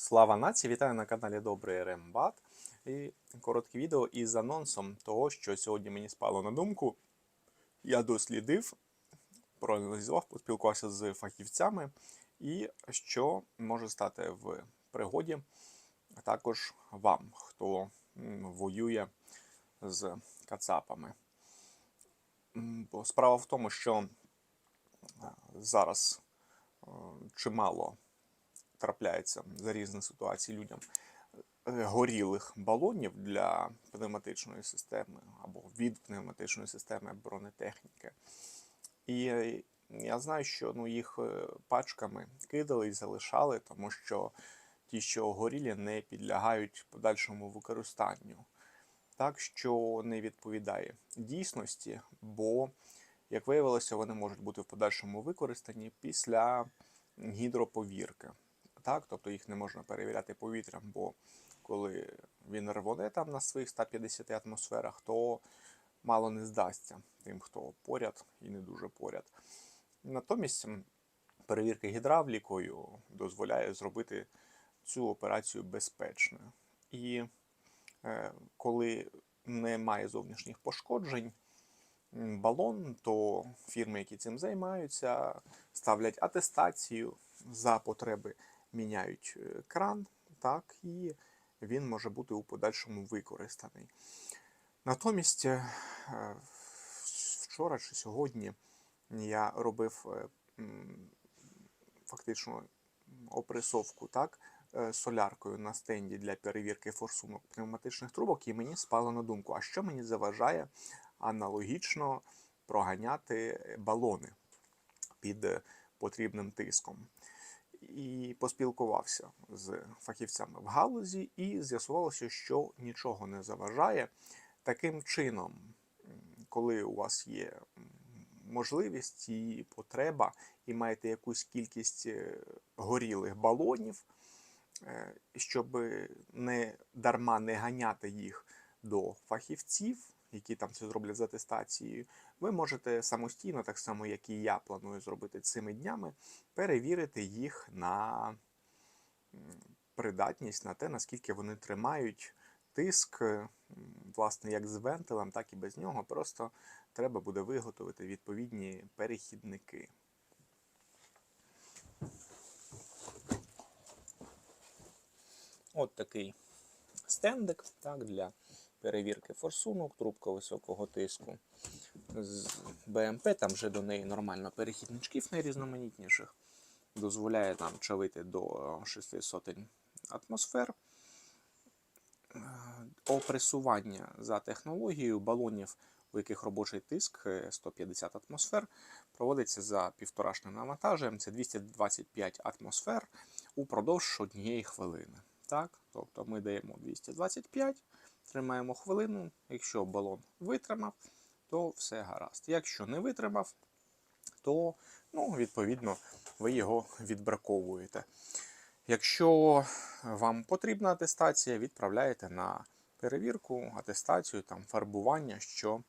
Слава нації! Вітаю на каналі Добрий Рембат. І коротке відео із анонсом того, що сьогодні мені спало на думку. Я дослідив, проаналізував, поспілкувався з фахівцями, і що може стати в пригоді також вам, хто воює з кацапами. Бо справа в тому, що е, зараз е, чимало трапляється за різні ситуації людям е, горілих балонів для пневматичної системи або від пневматичної системи бронетехніки. І е, я знаю, що ну, їх е, пачками кидали і залишали, тому що ті, що горілі, не підлягають подальшому використанню. Так що не відповідає дійсності, бо, як виявилося, вони можуть бути в подальшому використані після гідроповірки. Так, тобто їх не можна перевіряти повітрям, бо коли він рвоне там на своїх 150 атмосферах, то мало не здасться тим, хто поряд і не дуже поряд. Натомість перевірка гідравлікою дозволяє зробити цю операцію безпечною. І е, коли немає зовнішніх пошкоджень, балон, то фірми, які цим займаються, ставлять атестацію за потреби, міняють е, кран, так, і він може бути у подальшому використаний. Натомість, е, вчора чи сьогодні я робив е, фактично опресовку так, соляркою на стенді для перевірки форсунок пневматичних трубок, і мені спало на думку, а що мені заважає аналогічно проганяти балони під потрібним тиском. І поспілкувався з фахівцями в галузі, і з'ясувалося, що нічого не заважає. Таким чином, коли у вас є можливість і потреба, і маєте якусь кількість е, горілих балонів, е, щоб не дарма не ганяти їх до фахівців, які там це зроблять з атестацією, ви можете самостійно, так само як і я планую зробити цими днями, перевірити їх на придатність, на те, наскільки вони тримають тиск, власне, як з вентилем, так і без нього. Просто треба буде виготовити відповідні перехідники. От такий стендик так, для перевірки форсунок, трубка високого тиску з БМП, там вже до неї нормально перехідничків найрізноманітніших. Дозволяє нам чавити до 600 атмосфер. Е, Опресування за технологією балонів, у яких робочий тиск е, 150 атмосфер, проводиться за півторашним навантаженням, це 225 атмосфер упродовж однієї хвилини. Так? Тобто ми даємо 225, тримаємо хвилину. Якщо балон витримав, то все гаразд. Якщо не витримав, то ну, відповідно ви його відбраковуєте. Якщо вам потрібна атестація, відправляєте на перевірку, атестацію, там, фарбування, що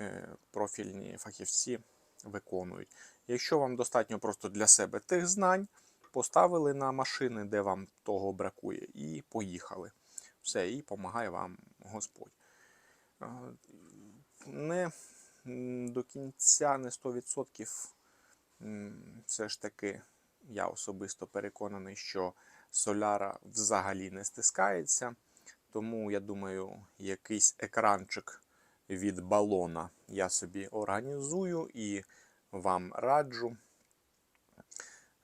е, профільні фахівці виконують. Якщо вам достатньо просто для себе тих знань, поставили на машини, де вам того бракує, і поїхали. Все, і допомагає вам Господь. Не до кінця, не 100%. Все ж таки, я особисто переконаний, що соляра взагалі не стискається. Тому я думаю, якийсь екранчик від балона я собі організую і вам раджу.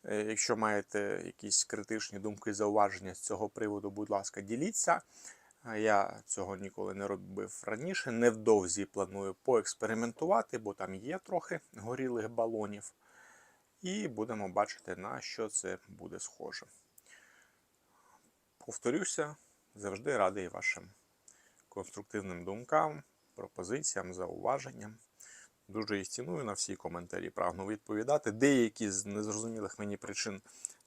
Е, Якщо маєте якісь критичні думки, зауваження з цього приводу, будь ласка, діліться. Я цього ніколи не робив раніше. Невдовзі планую поекспериментувати, бо там є трохи горілих балонів. І будемо бачити, на що це буде схоже. Повторюся, завжди радий вашим конструктивним думкам, пропозиціям, зауваженням. Дуже їх ціную на всі коментарі, прагну відповідати. Деякі з незрозумілих мені причин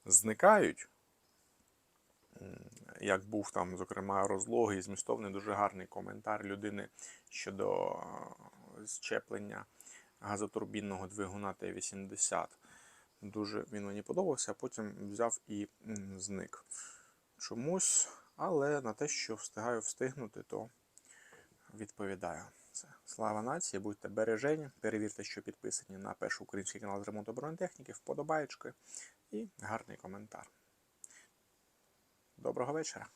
зникають. Як був там, зокрема, розлогий змістовний дуже гарний коментар людини щодо е, щеплення газотурбінного двигуна Т-80. Дуже він мені подобався, а потім взяв і зник. чомусь, але на те, що встигаю встигнути, то відповідаю. Це слава нації, будьте бережені, перевірте, що підписані на перший український канал з ремонту бронетехніки, вподобаєчки і гарний коментар. Доброго вечора.